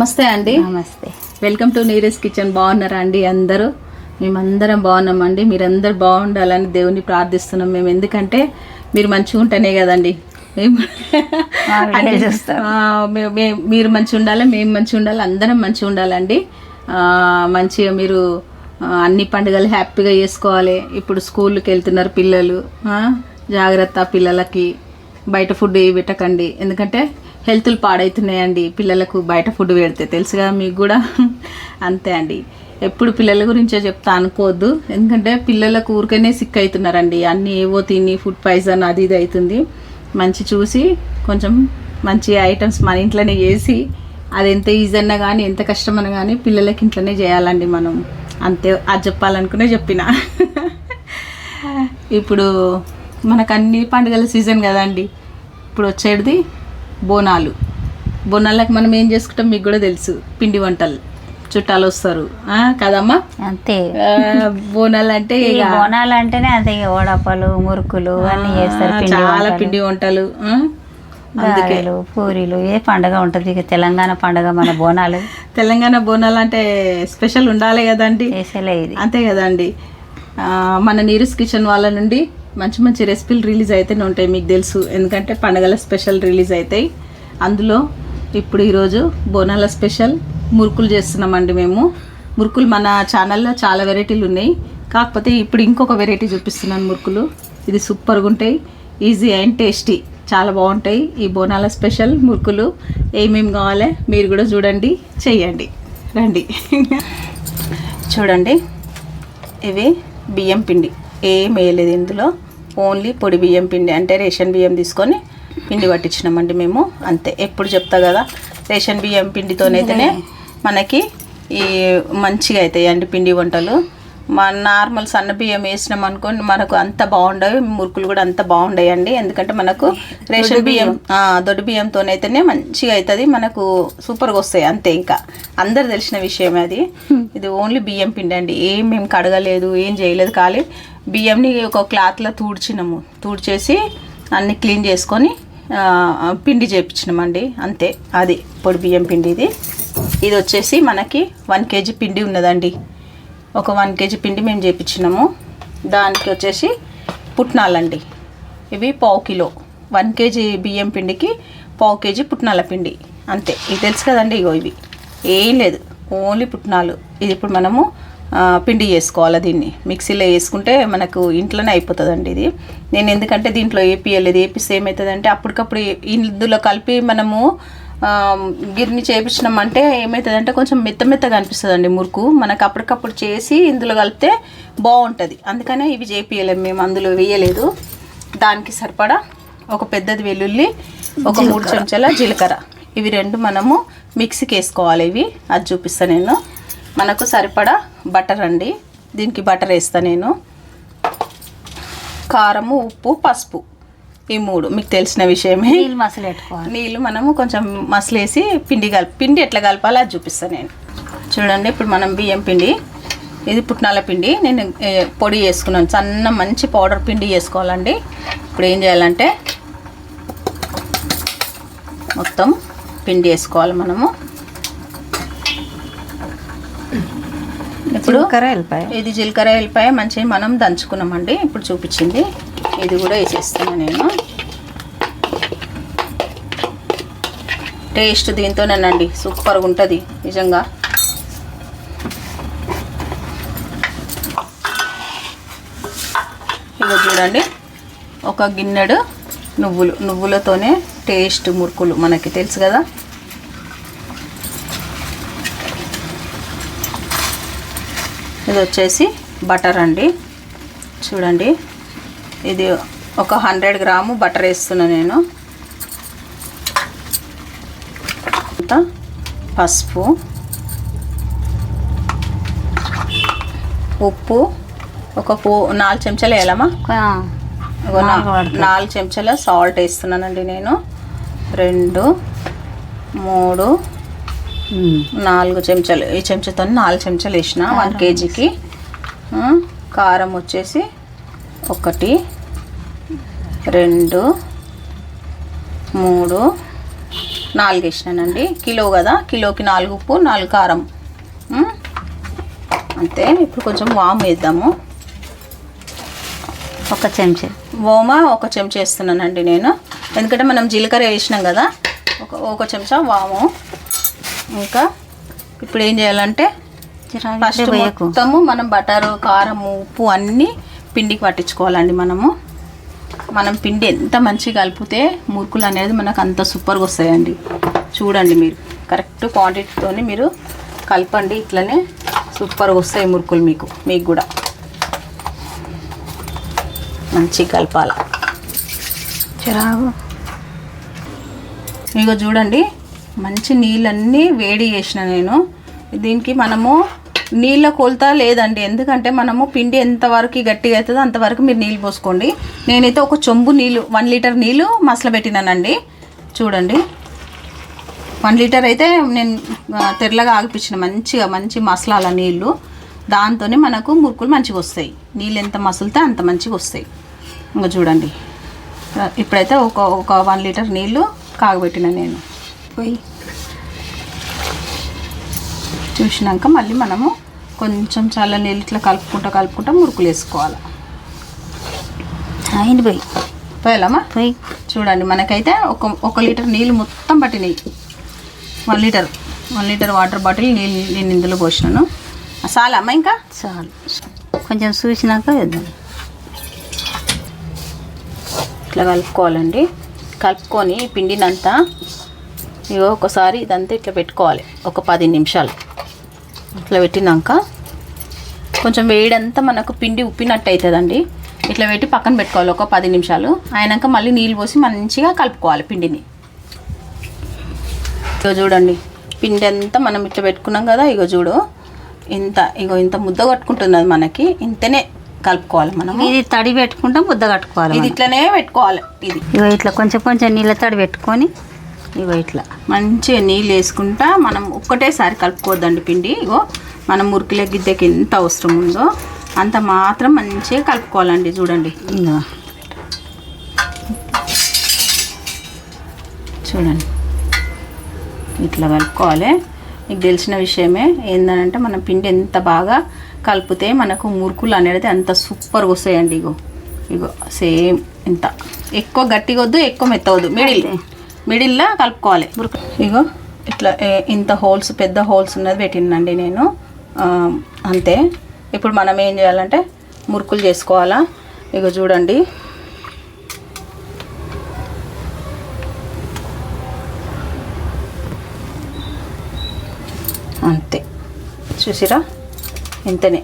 నమస్తే అండి. నమస్తే. వెల్కమ్ టు నీరస్ కిచెన్ బాగున్నారా అండి అందరూ? మేమందరం బాగున్నామండి. మీరందరూ బాగుండాలని దేవుని ప్రార్థిస్తున్నాం. మేము ఎందుకంటే మీరు మంచిగా ఉంటేనే కదండి. మేము మీరు మంచిగా ఉండాలి మేము మంచిగా ఉండాలి అందరం మంచిగా ఉండాలండి. మంచిగా మీరు అన్ని పండుగలు హ్యాపీగా చేసుకోవాలి. ఇప్పుడు స్కూల్కి వెళ్తున్నారు పిల్లలు జాగ్రత్త పిల్లలకి. బయట ఫుడ్ పెట్టకండి. ఎందుకంటే హెల్త్లు పాడవుతున్నాయండి పిల్లలకు బయట ఫుడ్ పెడితే తెలుసుగా మీకు కూడా. అంతే అండి. ఎప్పుడు పిల్లల గురించే చెప్తా అనుకోవద్దు. ఎందుకంటే పిల్లలకు ఊరికనే సిక్ అవుతున్నారండి. అన్నీ ఏవో తిని ఫుడ్ పాయిజన్ అది ఇది అవుతుంది. మంచి చూసి కొంచెం మంచి ఐటమ్స్ మన ఇంట్లోనే చేసి అది ఎంత ఈజీ అన్నా కానీ ఎంత కష్టమన్నా కానీ పిల్లలకి ఇంట్లోనే చేయాలండి మనం. అంతే. అది చెప్పాలనుకునే చెప్పిన. ఇప్పుడు మనకు అన్ని పండుగల సీజన్ కదండి. ఇప్పుడు వచ్చేది బోనాలు. బోనాలకు మనం ఏం చేసుకుంటాం మీకు కూడా తెలుసు. పిండి వంటలు. చుట్టాలు వస్తారు. కదమ్మా? అంతే. బోనాలు అంటే బోనాలు అంటేనే ఇక వడపలు మురుకులు అన్ని చేస్తారు చాలా పిండి వంటలు? గారెలు పూరీలు ఏ పండగ ఉంటుంది ఇక తెలంగాణ పండగ మన బోనాలు. తెలంగాణ బోనాలు అంటే స్పెషల్ ఉండాలి కదండి. ఇది. అంతే కదండి. మన నీరస్ కిచెన్ వాళ్ళ నుండి మంచి మంచి రెసిపీలు రిలీజ్ అయితేనే ఉంటాయి మీకు తెలుసు. ఎందుకంటే పండగల స్పెషల్ రిలీజ్ అవుతాయి అందులో ఇప్పుడు ఈరోజు బోనాల స్పెషల్ మురుకులు చేస్తున్నామండి మేము. మురుకులు మన ఛానల్లో చాలా వెరైటీలు ఉన్నాయి. కాకపోతే ఇప్పుడు ఇంకొక వెరైటీ చూపిస్తున్నాను మురుకులు. ఇది సూపర్గా ఉంటాయి. Easy and tasty. చాలా బాగుంటాయి. ఈ బోనాల స్పెషల్ మురుకులు ఏమేమి కావాలి మీరు కూడా చూడండి చెయ్యండి రండి. చూడండి. ఇవి బియ్యం పిండి. ఏం వేయలేదు ఇందులో. ఓన్లీ పొడి బియ్యం పిండి అంటే రేషన్ బియ్యం తీసుకొని పిండి పట్టించినామండి మేము. అంతే. ఎప్పుడు చెప్తా కదా రేషన్ బియ్యం పిండితోనైతేనే మనకి ఈ మంచిగా అవుతాయి అండి పిండి వంటలు. మన నార్మల్ సన్న బియ్యం వేసినాం అనుకోండి మనకు అంత బాగుండవు. మురుకులు కూడా అంత బాగుండయండి. ఎందుకంటే మనకు రేషన్ బియ్యం దొడ్డు బియ్యంతోనైతేనే మంచిగా అవుతుంది మనకు సూపర్గా వస్తాయి. అంతే ఇంకా. అందరు తెలిసిన విషయమే అది. ఇది ఓన్లీ బియ్యం పిండి అండి. ఏం మేము కడగలేదు ఏం చేయలేదు. ఖాళీ బియ్యంని ఒక క్లాత్లో తూడ్చినాము. తూడ్చేసి అన్ని క్లీన్ చేసుకొని పిండి చేపించినామండి. అంతే అది పొడి బియ్యం పిండి ఇది ఇది వచ్చేసి మనకి వన్ కేజీ పిండి ఉన్నదండి. ఒక వన్ కేజీ పిండి మేము చేపించినాము. దానికి వచ్చేసి పుట్నాలండి. ఇవి పావు కిలో. వన్ కేజీ బియ్యం పిండికి పావు కేజీ పుట్నాల పిండి. అంతే. ఇది తెలుసు కదండి ఇగో ఇవి. ఏం లేదు. ఓన్లీ పుట్నాలు. ఇది ఇప్పుడు మనము పిండి చేసుకోవాలి దీన్ని? మిక్సీలో వేసుకుంటే మనకు ఇంట్లోనే అయిపోతుందండి ఇది. నేను ఎందుకంటే దీంట్లో ఏపీయలేదు ఏపిస్తే ఏమవుతుందంటే అప్పటికప్పుడు ఇందులో కలిపి మనము గిర్ని చేపించినామంటే ఏమవుతుందంటే కొంచెం మెత్త మెత్తగా అనిపిస్తుందండి మురుకు. మనకు అప్పటికప్పుడు చేసి ఇందులో కలిపితే బాగుంటుంది. అందుకనే ఇవి చేపియలేము మేము అందులో వేయలేదు. దానికి సరిపడా ఒక పెద్దది వెల్లుల్లి ఒక మూడు చెంచాల జీలకర్ర. ఇవి రెండు మనము మిక్సీకి వేసుకోవాలి ఇవి. అది చూపిస్తాను నేను. మనకు సరిపడా బటర్ అండి. దీనికి బటర్ వేస్తా నేను. కారము ఉప్పు పసుపు ఈ మూడు. మీకు తెలిసిన విషయమే. నీళ్ళు మసలు పెట్టుకోవాలి. నీళ్ళు మనము కొంచెం మసలేసి పిండి కలిపి పిండి ఎట్లా కలపాలో అది చూపిస్తాను నేను. చూడండి ఇప్పుడు మనం బియ్యం పిండి ఇది పుట్నాల పిండి. నేను పొడి చేసుకున్నాను సన్న మంచి పౌడర్ పిండి చేసుకోవాలండి ఇప్పుడు ఏం చేయాలంటే మొత్తం పిండి వేసుకోవాలి మనము. ఇప్పుడు వెళ్ళిపోయి ఇది జీలకర్ర వెళ్ళిపోయి మంచిగా మనం దంచుకున్నామండి. ఇప్పుడు చూపించింది. ఇది కూడా వేసేస్తాను నేను. టేస్ట్ దీంతోనేనండి. సూపర్గా ఉంటుంది నిజంగా. ఇగో చూడండి. ఒక గిన్నెడు నువ్వులు. నువ్వులతోనే టేస్ట్ మురుకులు మనకి తెలుసు కదా. ఇది వచ్చేసి బటర్ అండి. చూడండి. ఇది ఒక హండ్రెడ్ గ్రాము బటర్ వేస్తున్నా నేను. అంతా పసుపు ఉప్పు ఒక పో నాలుగు చెంచాలు వేయాలమ్మా. నాలుగు చెంచాల సాల్ట్ వేస్తున్నానండి నేను. రెండు మూడు నాలుగు చెంచాలు ఈ చెంచాతో నాలుగు చెంచాలు వేసిన వన్ కేజీకి. కారం వచ్చేసి ఒకటి రెండు మూడు నాలుగు వేసినానండి. కిలో కదా కిలోకి నాలుగు ఉప్పు నాలుగు కారం. అంతే ఇప్పుడు కొంచెం వాము వేద్దాము. ఒక చెంచా. ఓమా ఒక చెంచా వేస్తున్నానండి నేను. ఎందుకంటే మనం జీలకర్ర వేసినాం కదా ఒక ఒక చెంచా వాము. ఇంకా ఇప్పుడు ఏం చేయాలంటే ఫస్ట్ మొత్తము మనం బటరు కారం ఉప్పు అన్నీ పిండికి పట్టించుకోవాలండి మనము. మనం పిండి ఎంత మంచిగా కలిపితే మురుకులు అనేది మనకు అంత సూపర్గా వస్తాయండి. చూడండి మీరు. కరెక్ట్ క్వాంటిటీతోని మీరు కలపండి. ఇట్లనే సూపర్గా వస్తాయి మురుకులు మీకు. మీకు కూడా. మంచిగా కలపాల. చిరాకు. ఇగో చూడండి. మంచి నీళ్ళన్నీ వేడి చేసిన నేను. దీనికి మనము నీళ్ళ కొలత లేదండి. ఎందుకంటే మనము పిండి ఎంతవరకు గట్టిగా అవుతుందో అంతవరకు మీరు నీళ్ళు పోసుకోండి. నేనైతే ఒక చెంబు నీళ్ళు వన్ లీటర్ నీళ్ళు మసల పెట్టినానండి. చూడండి. వన్ లీటర్ అయితే నేను తెరలగా తెల్లగా ఆగిపించిన మంచిగా మంచి మసలాల నీళ్ళు. దాంతోనే మనకు మురుకులు మంచిగా వస్తాయి. నీళ్ళు ఎంత మసలితే అంత మంచిగా వస్తాయి. ఇంకా చూడండి. ఇప్పుడైతే ఒక ఒక వన్ లీటర్ నీళ్ళు కాగబెట్టిన నేను. పోయి. చూసినాక మళ్ళీ మనము కొంచెం చల్ల నీళ్ళు ఇట్లా కలుపుకుంటా కలుపుకుంటా మురుకులు వేసుకోవాలి. అయింది పోయి. పోయాలమ్మా? పోయి. చూడండి మనకైతే ఒక ఒక లీటర్ నీళ్ళు మొత్తం పట్టినాయి. One litre one litre water bottle నీళ్ళు నేను ఇందులో పోసినాను. చాలా అమ్మ ఇంకా? చాలు. కొంచెం చూసినాక వేద్దాం. ఇట్లా కలుపుకోవాలండి. కలుపుకొని పిండినంతా ఇగో ఒకసారి ఇదంతా ఇట్లా పెట్టుకోవాలి. ఒక పది నిమిషాలు. ఇట్లా పెట్టినాక కొంచెం వేడంతా మనకు పిండి ఉప్పినట్టు అవుతుందండి ఇట్లా పెట్టి పక్కన పెట్టుకోవాలి ఒక పది నిమిషాలు. అయినాక మళ్ళీ నీళ్ళు పోసి మంచిగా కలుపుకోవాలి పిండిని. ఇగో చూడండి పిండి అంతా మనం ఇట్లా పెట్టుకున్నాం కదా ఇగో చూడు. ఇంత ఇగో ఇంత ముద్ద కట్టుకుంటున్నది మనకి. ఇంతనే కలుపుకోవాలి మనము ఇది తడి పెట్టుకుంటాం ముద్ద కట్టుకోవాలి ఇది మనం. ఇట్లనే పెట్టుకోవాలి ఇది. ఇగో ఇట్లా కొంచెం కొంచెం నీళ్ళ తడి పెట్టుకొని ఇగో ఇట్లా. మంచిగా నీళ్ళు వేసుకుంటా మనం ఒక్కటేసారి కలుపుకోవద్దండి పిండి. ఇగో మనం మురికిల గిద్దెకి ఎంత అవసరం ఉందో అంత మాత్రం మంచిగా కలుపుకోవాలండి చూడండి. చూడండి. ఇట్లా కలుపుకోవాలి. మీకు తెలిసిన విషయమే ఏంటంటే మన పిండి ఎంత బాగా కలిపితే మనకు మురుకులు అనేది అంత సూపర్గా వస్తాయండి ఇగో. ఇగో సేమ్ ఇంత. ఎక్కువ గట్టిగా వద్దు ఎక్కువ మెత్తవద్దు మిడిల్. మిడిల్లో కలుపుకోవాలి. ఇగో ఇట్లా ఇంత హోల్స్ పెద్ద హోల్స్ ఉన్నది పెట్టినండి నేను. అంతే. ఇప్పుడు మనం ఏం చేయాలంటే మురుకులు చేసుకోవాలా? ఇగో చూడండి. అంతే. చూసిరా? ఇంతనే.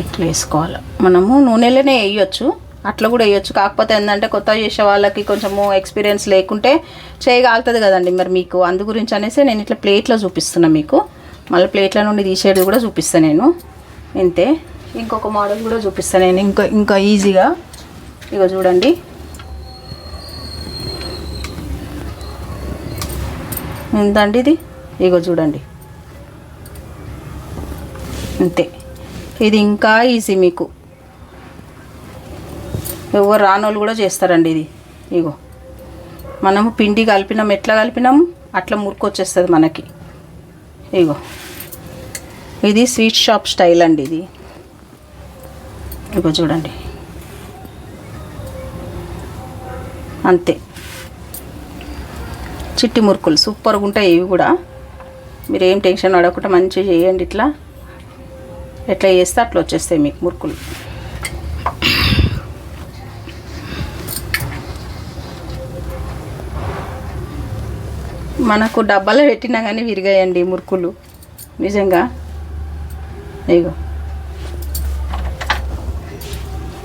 ఇట్లా వేసుకోవాలి. మనము నూనెలోనే వేయొచ్చు. అట్లా కూడా వేయొచ్చు. కాకపోతే ఏంటంటే కొత్త చేసే వాళ్ళకి కొంచెము ఎక్స్పీరియన్స్ లేకుంటే చేయగలుగుతుంది కదండి. మరి మీకు అందు గురించి అనేసి నేను ఇట్లా ప్లేట్లో చూపిస్తున్నా మీకు. మళ్ళీ ప్లేట్ల నుండి తీసేది కూడా చూపిస్తాను నేను. ఇంతే. ఇంకొక మోడల్ కూడా చూపిస్తాను నేను. ఇంకా ఇంకా ఈజీగా. ఇగో చూడండి. ఎంతండి ఇది. ఇగో చూడండి. అంతే ఇది ఇంకా ఈజీ మీకు. ఎవరు రానోళ్ళు కూడా చేస్తారండి ఇది. ఇగో. మనము పిండి కలిపినాం ఎట్లా కలిపినాం? అట్లా మురుకొచ్చేస్తుంది మనకి. ఇగో. ఇది స్వీట్ షాప్ స్టైల్ అండి ఇది. ఇగో చూడండి. అంతే. చిట్టి మురుకులు సూపర్గా ఉంటాయి ఇవి కూడా. మీరు ఏం టెన్షన్ పడకుండా మంచిగా చేయండి ఇట్లా. ఎట్లా చేస్తే అట్లా వచ్చేస్తాయి మీకు మురుకులు. మనకు డబ్బాలో పెట్టినా కానీ విరిగాయండి మురుకులు. నిజంగా. ఇగో.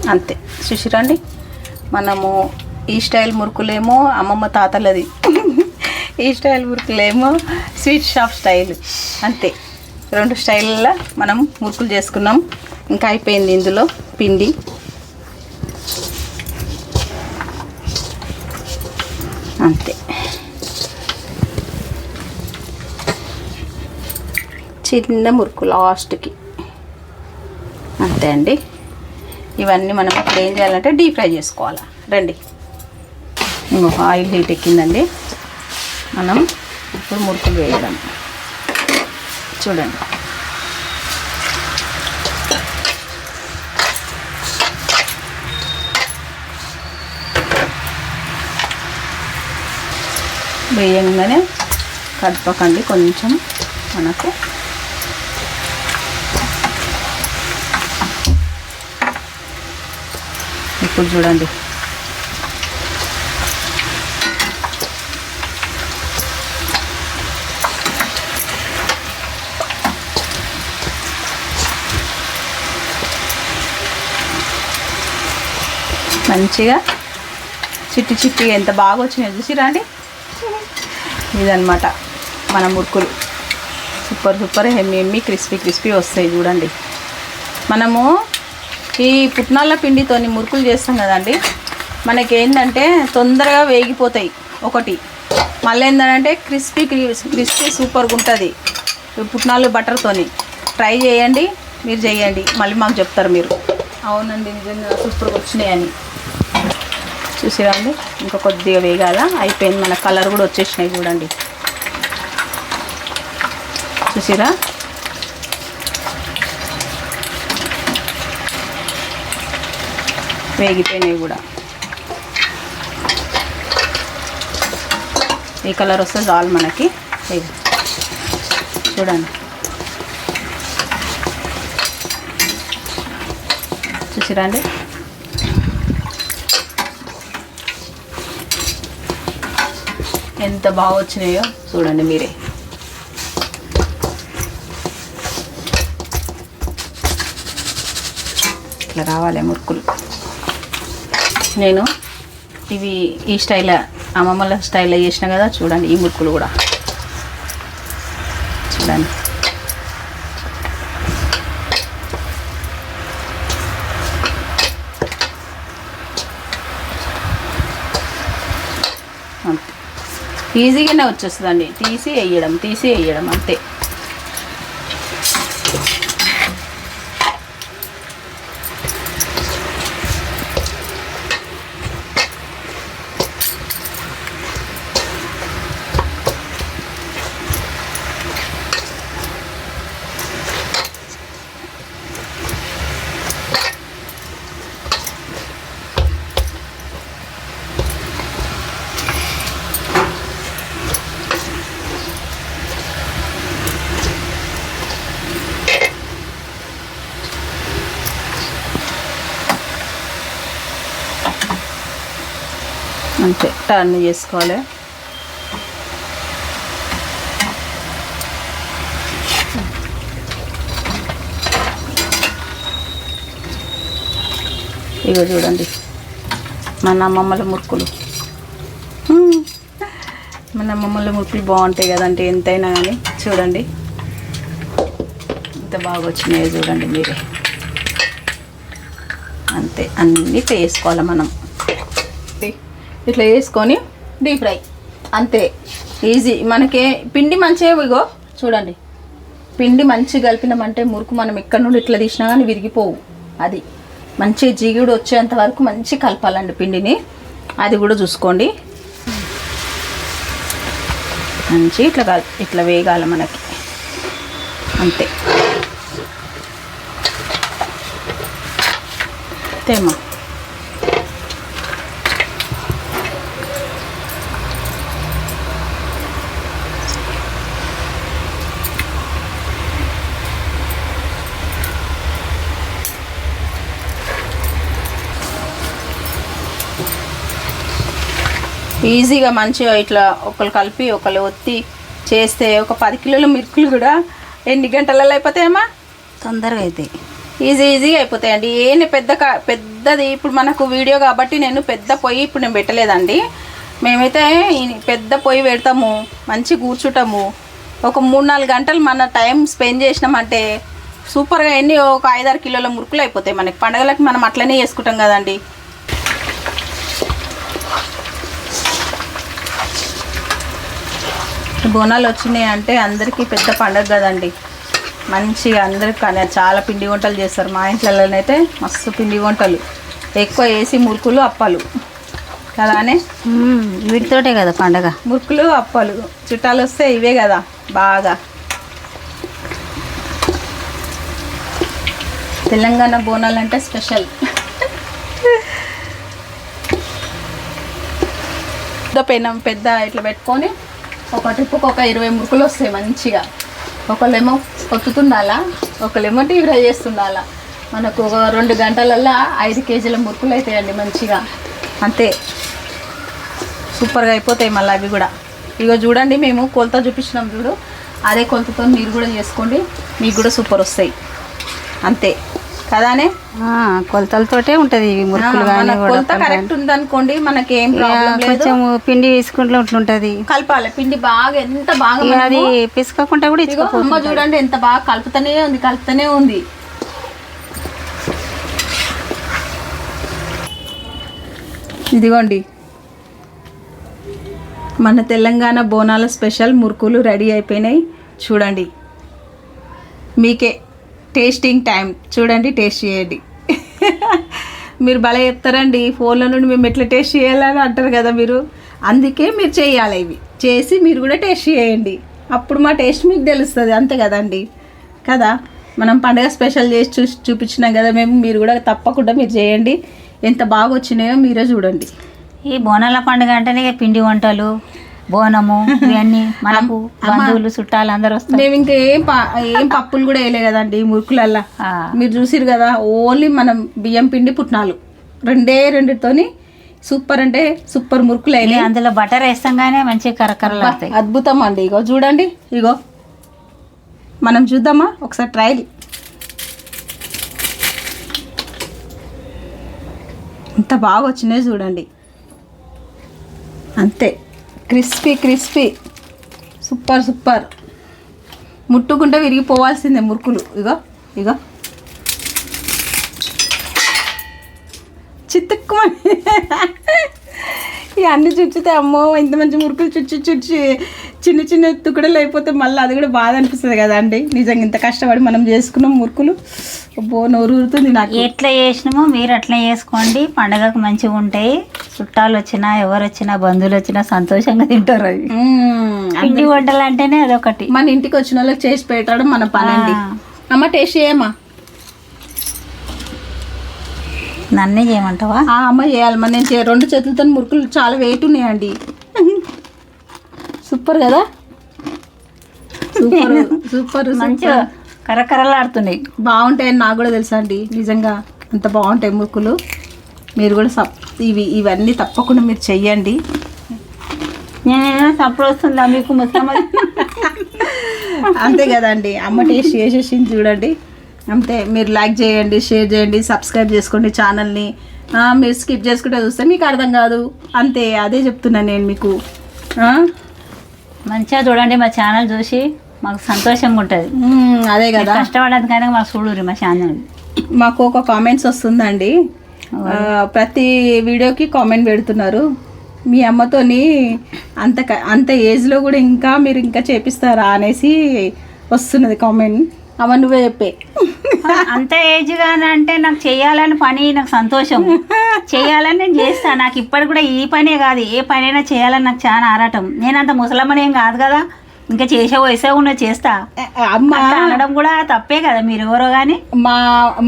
అంతే. చూసిరండి మనము ఈ స్టైల్ మురుకులేమో అమ్మమ్మ తాతలది. ఈ స్టైల్ మురుకులేమో స్వీట్ షాప్ స్టైల్. అంతే. రెండు స్టైల్లో మనం మురుకులు చేసుకున్నాం. ఇంకా అయిపోయింది ఇందులో పిండి. అంతే. చిన్న మురుకు లాస్ట్కి. అంతే అండి. ఇవన్నీ మనం ఇప్పుడు ఏం చేయాలంటే డీప్ ఫ్రై చేసుకోవాలి. రండి. ఇంకో ఆయిల్ హీట్ ఎక్కిందండి. మనం ఇప్పుడు మురుకులు వేయడం. చూడండి. వేయంగానే కలపకండి కొంచెం మనకు ఇప్పుడు చూడండి. మంచిగా చిట్టి చిట్టి ఎంత బాగా వచ్చినాయో చూసిరా అండి ఇదనమాట మన మురుకులు. సూపర్ సూపర్ ఎమ్మి ఎమ్మి క్రిస్పీ క్రిస్పీ వస్తాయి చూడండి. మనము ఈ పుట్నాల పిండితోని మురుకులు చేస్తాం కదండి. మనకేంటంటే తొందరగా వేగిపోతాయి. ఒకటి. మళ్ళీ ఏంటంటే క్రిస్పీ క్రిస్పీ సూపర్గా ఉంటుంది. పుట్నాలు బటర్తోని. ట్రై చేయండి మీరు చేయండి. మళ్ళీ మాకు చెప్తారు మీరు. అవునండి నిజంగా సూపర్గా వచ్చినాయని. చూసిరా అండి ఇంకా కొద్దిగా వేగాల. అయిపోయింది మన కలర్ కూడా వచ్చేసినాయి చూడండి. చూసిరా? వేగిపోయినాయి కూడా. ఈ కలర్ వస్తే చాలు మనకి. చూడండి. చూసిరండి? ఎంత బాగా వచ్చినాయో చూడండి మీరే. ఇట్లా రావాలి మురుకులు. నేను ఇవి ఈ స్టైల్ అమ్మమ్మల స్టైల్లో చేసిన కదా చూడండి ఈ మురుకులు కూడా. చూడండి. ఈజీగానే వచ్చేస్తుందండి. తీసి వేయడం తీసి వేయడం అంతే అంతే టర్న్ చేసుకోవాలి. ఇగో చూడండి. మన అమ్మమ్మల మురుకులు. మన అమ్మమ్మల మురుకులు బాగుంటాయి కదంటే ఎంతైనా కానీ. చూడండి. ఎంత బాగా వచ్చినాయో చూడండి మీరే. అంతే అన్నీ వేసుకోవాలి మనం. ఇట్లా వేసుకొని డీప్ ఫ్రై. అంతే. ఈజీ. మనకి పిండి మంచిగా ఇగో చూడండి. పిండి మంచిగా కలిపినామంటే మురుకు మనం ఎక్కడి నుండి ఇట్లా తీసినా కానీ విరిగిపోవు. అది. మంచి జిగుడు వచ్చేంత వరకు మంచి కలపాలండి పిండిని. అది కూడా చూసుకోండి. మంచి ఇట్లా కల్ ఇట్లా వేగాల మనకి. అంతే. తేమా. ఈజీగా మంచిగా ఇట్లా ఒకరు కలిపి ఒకరు ఒత్తి చేస్తే ఒక పది కిలోల మిరుకులు కూడా ఎన్ని గంటలలో అయిపోతాయమ్మా? తొందరగా అవుతాయి ఈజీ ఈజీగా అయిపోతాయండి. ఏని పెద్ద కా- పెద్దది ఇప్పుడు మనకు వీడియో కాబట్టి నేను పెద్ద పొయ్యి ఇప్పుడు నేను పెట్టలేదండి. మేమైతే పెద్ద పొయ్యి పెడతాము మంచి కూర్చుంటాము. ఒక మూడు నాలుగు గంటలు మన టైం స్పెండ్ చేసినామంటే సూపర్గా ఎన్ని ఒక ఐదారు కిలోల మురుకులు అయిపోతాయి మనకి. పండగలకి మనం అట్లనే చేసుకుంటాం కదండి. బోనాలు వచ్చినాయి అంటే అందరికీ పెద్ద పండగ కదండి. మంచిగా అందరికి చాలా పిండి వంటలు చేస్తారు. మా ఇంట్లోనైతే మస్తు పిండి వంటలు. ఎక్కువ వేసి మురుకులు అప్పాలు. మ్మ్. వీటితోటే కదా పండగ? మురుకులు అప్పలు. చుట్టాలు వస్తే ఇవే కదా బాగా. తెలంగాణ బోనాలు అంటే స్పెషల్. పెనం పెద్ద ఇట్లా పెట్టుకొని ఒక ట్రిప్కి ఒక ఇరవై మురుకులు వస్తాయి మంచిగా. ఒకళ్ళేమో కొత్తుతుండాలా ఒకళ్ళేమో టీ ఫ్రై చేస్తుండాలా? మనకు ఒక రెండు గంటలల్లో ఐదు కేజీల మురుకులు అవుతాయండి మంచిగా. అంతే. సూపర్గా అయిపోతాయి మళ్ళీ అవి కూడా. ఇగో చూడండి మేము కొలత చూపించినాం చూడు. అదే కొలతతో మీరు కూడా చేసుకోండి మీకు కూడా సూపర్ వస్తాయి. అంతే. కదానే కొలతలతోటే ఉంటది మురుకులు కానీ కొలత కరెక్ట్ ఉందనుకోండి మనకి ఏం ప్రాబ్లం లేదు. కొంచెం పిండి తీసుకుంటే ఉంటుంటది. కలపాలి. పిండి బాగా ఎంత బాగా అది పిసుకకుండా కూడా ఇదిగో ఇచ్చుకో అమ్మ చూడండి ఎంత బాగా కలుపుతూనే ఉంది కలుపుతూనే ఉంది. ఇదిగోండి. మన తెలంగాణ బోనాల స్పెషల్ మురుకులు రెడీ అయిపోయినాయి. చూడండి. మీకే టేస్టింగ్ టైం చూడండి టేస్ట్ చేయండి. మీరు భలే చెప్తారండి ఫోన్లో నుండి మేము ఎట్లా టేస్ట్ చేయాలని అంటారు కదా మీరు. అందుకే మీరు చేయాలి ఇవి. చేసి మీరు కూడా టేస్ట్ చేయండి. అప్పుడు మా టేస్ట్ మీకు తెలుస్తుంది అంతే కదండి. కదా? మనం పండగ స్పెషల్ చేసి చూ చూపించినాం కదా మేము మీరు కూడా తప్పకుండా మీరు చేయండి. ఎంత బాగా వచ్చినాయో మీరే చూడండి. ఈ బోనాల పండుగ అంటేనే పిండి వంటలు బోనము ఇవన్నీ మనకు బంధువులు చుట్టాలు అందరు వస్తారు. మేము ఇంకా ఏం ఏం పప్పులు కూడా వేయలే కదండి ఈ మురుకులల్లా. మీరు చూసిరు కదా ఓన్లీ మనం బియ్యం పిండి పుట్నాలు. రెండే రెండుతోని సూపర్ అంటే సూపర్ మురుకులు అయినాయి. అందులో బటర్ వేస్తాగానే మంచిగా కరకరలాడతాయి. అద్భుతం అండి ఇగో చూడండి ఇగో. మనం చూద్దామా? ఒకసారి ట్రయల్ ఎంత బాగా వచ్చినాయి చూడండి. అంతే. Crispy crispy. Super super. ముట్టుకుంటే విరిగిపోవాల్సిందే మురుకులు. ఇగో ఇగో. చిత్తుక్కుమని ఇక అన్ని చుచ్చితే అమ్మో ఇంత మంచి మురుకులు చుచ్చి చుచ్చి చిన్న చిన్న తుకడలు అయిపోతే మళ్ళీ అది కూడా బాధ అనిపిస్తుంది కదా అండి. నిజంగా ఇంత కష్టపడి మనం చేసుకున్నాం మురుకులు. బో నోరు ఊరుతుంది నాకు. ఎట్లా చేసినామో మీరు అట్లా చేసుకోండి. పండగకు మంచిగా ఉంటాయి. చుట్టాలు వచ్చినా ఎవరు వచ్చినా బంధువులు వచ్చినా సంతోషంగా తింటారు అవి. పిండి వంటలు అంటేనే అదొకటి. మన ఇంటికి వచ్చిన వాళ్ళకి చేసి పెట్టడం మన పని అండి. అమ్మ టేస్ట్ చేయమ్మా. నన్నే చేయమంటావా? ఆ అమ్మ చేయాలి. మరి నేను రెండు చేతులతో మురుకులు చాలా వెయిట్ ఉన్నాయండి. సూపర్ కదా? సూపర్ సూపర్ మంచిగా కరకరలాడుతున్నాయి. బాగుంటాయని నాకు కూడా తెలుసా అండి నిజంగా అంత బాగుంటాయి మురుకులు. మీరు కూడా సప్ ఇవి ఇవన్నీ తప్పకుండా మీరు చెయ్యండి. నేను సప్పుడు వస్తుందా మీకు ముసలమ్మ అంతే కదండి. అమ్మ టేస్ట్ చేసేసింది చూడండి. అంతే మీరు లైక్ చేయండి షేర్ చేయండి సబ్స్క్రైబ్ చేసుకోండి ఛానల్ని. మీరు స్కిప్ చేసుకుంటే చూస్తే మీకు అర్థం కాదు. అంతే అదే చెప్తున్నాను నేను మీకు? మంచిగా చూడండి మా ఛానల్ చూసి మాకు సంతోషంగా ఉంటుంది. అదే కదా. కష్టపడేది కానీ మాకు చూడుర్రి మా ఛానల్. మాకు ఒక కామెంట్స్ వస్తుందండి. ప్రతి వీడియోకి కామెంట్ పెడుతున్నారు. మీ అమ్మతోని అంత అంత ఏజ్లో కూడా ఇంకా మీరు ఇంకా చేపిస్తారా అనేసి వస్తున్నది కామెంట్ అమ్మ నువ్వే చెప్పే. అంత ఏజ్ గాని అంటే నాకు చేయాలని పని నాకు సంతోషం. చేయాలని నేను చేస్తాను నాకు ఇప్పటికి కూడా ఈ పనే కాదు. ఏ పనైనా చేయాలని నాకు చాలా ఆరాటం. నేను అంత ముసలమ్మని ఏం కాదు కదా. ఇంకా చేసే వయసే ఉన్న చేస్తా. అమ్మ అనడం కూడా తప్పే కదా మీరు ఎవరో కానీ మా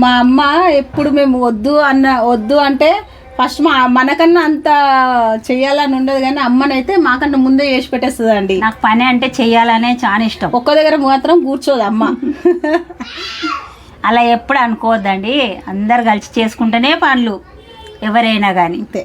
మా అమ్మ ఎప్పుడు మేము వద్దు అన్న వద్దు అంటే ఫస్ట్ మా మనకన్నా అంత చెయ్యాలని ఉండదు కానీ అమ్మనైతే మాకన్నా ముందే చేసి పెట్టేస్తుంది అండి నాకు పని అంటే చేయాలనే చాలా ఇష్టం. ఒక్క దగ్గర మాత్రం కూర్చోదు అమ్మ. అలా ఎప్పుడు అనుకోవద్దండి. అందరు కలిసి చేసుకుంటేనే పనులు ఎవరైనా కానీ అంతే.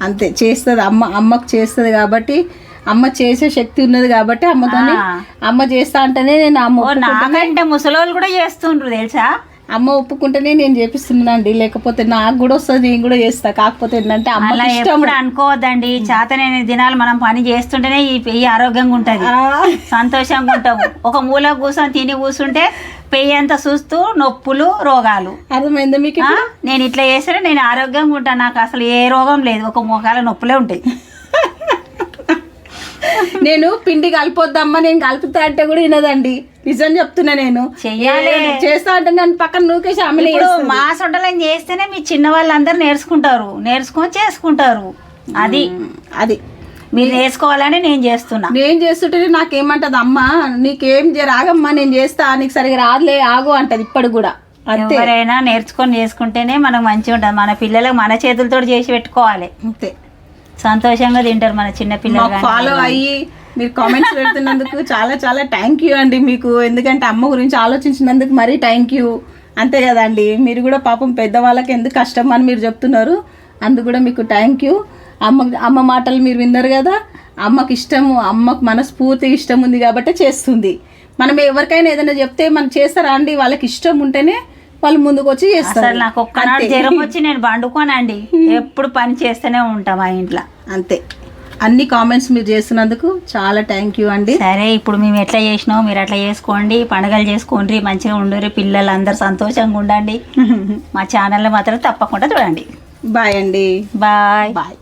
అంతే చేస్తుంది అమ్మ అమ్మకు చేస్తుంది కాబట్టి అమ్మ చేసే శక్తి ఉన్నది కాబట్టి అమ్మతోని ఆ. అమ్మ చేస్తా అంటేనే నేను అమ్మ నాకంటే ముసలోళ్ళు కూడా చేస్తుండ్రు తెలుసా? అమ్మ ఒప్పుకుంటేనే నేను చేపిస్తున్నానండి. లేకపోతే నాకు కూడా వస్తుంది నేను కూడా చేస్తా. కాకపోతే ఏంటంటే అమ్మ ఇష్టం ఎప్పుడు అనుకోవద్దండి. చేతనైన దినాలు మనం పని చేస్తుంటేనే ఈ పెయ్యి ఆరోగ్యంగా ఉంటది. సంతోషంగా ఉంటాము ఒక మూల కూర్చొని తిని కూర్చుంటే పెయ్యి అంతా చూస్తూ నొప్పులు రోగాలు. అర్థమైందా మీకు? నేను ఇట్లా చేస్తే నేను ఆరోగ్యంగా ఉంటాను నాకు అసలు ఏ రోగం లేదు. ఒక మోకాల నొప్పులే ఉంటాయి. నేను పిండి కలిపొద్దమ్మా నేను కలుపుతా అంటే కూడా వినదండి. నిజం చెప్తున్నా నేను. చెయ్యాలి. చేస్తా అంటే నన్ను పక్కన నూకేసి ఆమె మా సొంటలను చేస్తేనే మీ చిన్న వాళ్ళందరూ నేర్చుకుంటారు. నేర్చుకొని చేసుకుంటారు. అది. అది. మీరు నేర్చుకోవాలని నేను చేస్తున్నా. నేను చేస్తుంటే నాకేమంటది అమ్మ నీకేం జర ఆగమ్మా నేను చేస్తా నీకు సరిగా రాదులే ఆగు అంటది ఇప్పుడు కూడా. ఎవరైనా నేర్చుకొని చేసుకుంటేనే మనకు మంచిగా ఉంటుంది. మన పిల్లలకు మన చేతులతో చేసి పెట్టుకోవాలి. అంతే. సంతోషంగా తింటారు మన చిన్న పిల్లలు మాకు కానీ. ఫాలో అయ్యి మీరు కామెంట్స్ పెడుతున్నందుకు చాలా చాలా థ్యాంక్ యూ అండి మీకు. ఎందుకంటే అమ్మ గురించి ఆలోచించినందుకు మరీ థ్యాంక్ యూ అంతే కదండి. మీరు కూడా పాపం పెద్దవాళ్ళకి ఎందుకు కష్టం అని మీరు చెప్తున్నారు. అందుకు కూడా మీకు థ్యాంక్ యూ అమ్మ అమ్మ మాటలు మీరు విన్నారు కదా? అమ్మకి ఇష్టము అమ్మకు మనస్ఫూర్తిగా ఇష్టం ఉంది కాబట్టి చేస్తుంది. మనం ఎవరికైనా ఏదైనా చెప్తే మనం చేస్తారా అండి? వాళ్ళకి ఇష్టం ఉంటేనే వాళ్ళు ముందుకు వచ్చి చేస్తారు నాకు ఒక్కనాడు జ్వరం వచ్చి నేను పండుకోనండి. ఎప్పుడు పని చేస్తూనే ఉంటాం మా ఇంట్లో. అంతే. అన్ని కామెంట్స్ మీరు చేస్తున్నందుకు చాలా థ్యాంక్ యూ అండి. సరే ఇప్పుడు మేము ఎట్లా చేసినాం మీరు అట్లా చేసుకోండి పండుగలు చేసుకోండి మంచిగా ఉండరు పిల్లలు అందరు సంతోషంగా ఉండండి. మా ఛానల్ మాత్రం తప్పకుండా చూడండి. బాయ్ అండి. Bye bye